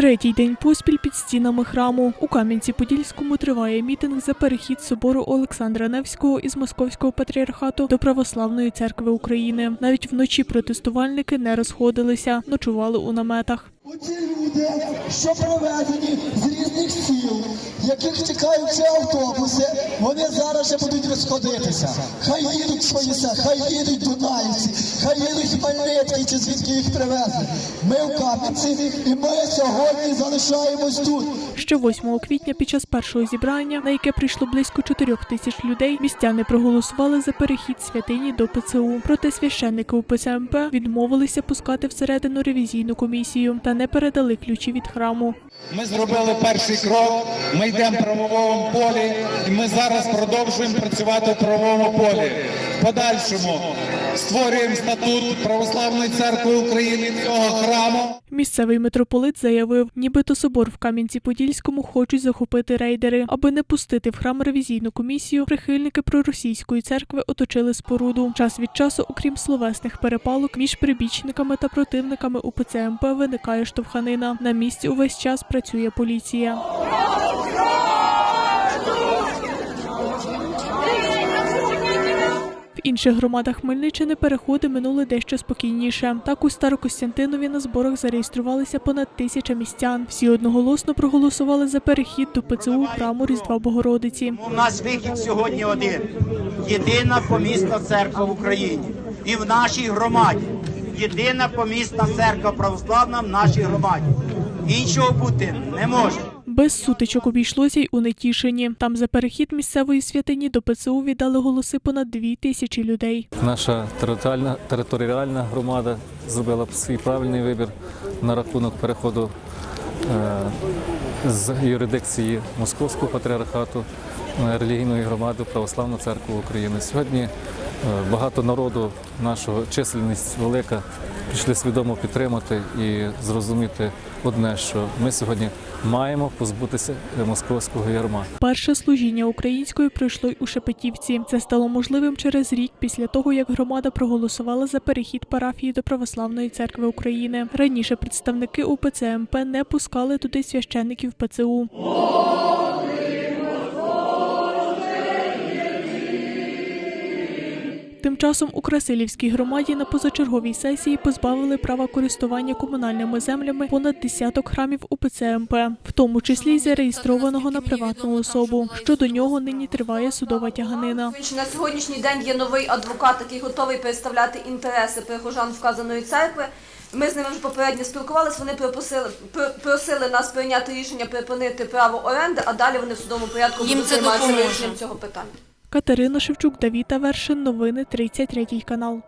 Третій день поспіль під стінами храму. У Кам'янці-Подільському триває мітинг за перехід собору Олександра Невського із Московського патріархату до Православної церкви України. Навіть вночі протестувальники не розходилися, ночували у наметах. Оці люди, що привезені з різних сіл, яких чекають ще автобуси, вони зараз ще будуть розходитися. Хай їдуть свої села, хай їдуть Дунаївці, хай їдуть Хмельницькі чи звідки їх привезли. Ми в Кам'янці і ми сьогодні залишаємось тут. Ще 8 квітня під час першого зібрання, на яке прийшло близько 4 тисяч людей, містяни проголосували за перехід святині до ПЦУ. Проте священники УПЦ МП відмовилися пускати всередину ревізійну комісію та не передали ключі від храму. Ми зробили перший крок. Ми йдемо в правовому полі, і ми зараз продовжуємо працювати в правовому полі. Подальшому створюємо статут Православної церкви України цього храму. Місцевий митрополит заявив, нібито собор в Кам'янці-Подільському хочуть захопити рейдери. Аби не пустити в храм ревізійну комісію, прихильники проросійської церкви оточили споруду. Час від часу, окрім словесних перепалок, між прибічниками та противниками УПЦ МП виникає штовханина. На місці увесь час працює поліція. Інших громадах Хмельниччини переходи минули дещо спокійніше. Так у Старокостянтинові на зборах зареєструвалися понад тисяча містян. Всі одноголосно проголосували за перехід до ПЦУ храму Різдва Богородиці. У нас вихід сьогодні один. Єдина помісна церква в Україні. І в нашій громаді. Єдина помісна церква православна в нашій громаді. Іншого бути не може. Без сутичок обійшлося й у Нетішині. Там за перехід місцевої святині до ПЦУ віддали голоси понад дві тисячі людей. Наша територіальна, територіальна громада зробила свій правильний вибір на рахунок переходу е, з юрисдикції Московського патріархату релігійної громади Православну церкву України. Сьогодні е, багато народу, нашого чисельність велика, пішли свідомо підтримати і зрозуміти одне, що ми сьогодні маємо позбутися московського ярма. Перше служіння українською пройшло й у Шепетівці. Це стало можливим через рік після того, як громада проголосувала за перехід парафії до Православної церкви України. Раніше представники УПЦ МП не пускали туди священників ПЦУ. Тим часом у Красилівській громаді на позачерговій сесії позбавили права користування комунальними землями понад десяток храмів УПЦ МП, в тому числі й зареєстрованого на приватну особу. Щодо нього нині триває судова тяганина. На сьогоднішній день є новий адвокат, який готовий представляти інтереси прихожан вказаної церкви. Ми з ними вже попередньо спілкувалися. Вони просили, просили нас прийняти рішення припинити право оренди, а далі вони в судовому порядку будуть займатися вирішенням цього питання. Катерина Шевчук, Давіта Вершин. Новини 33 канал.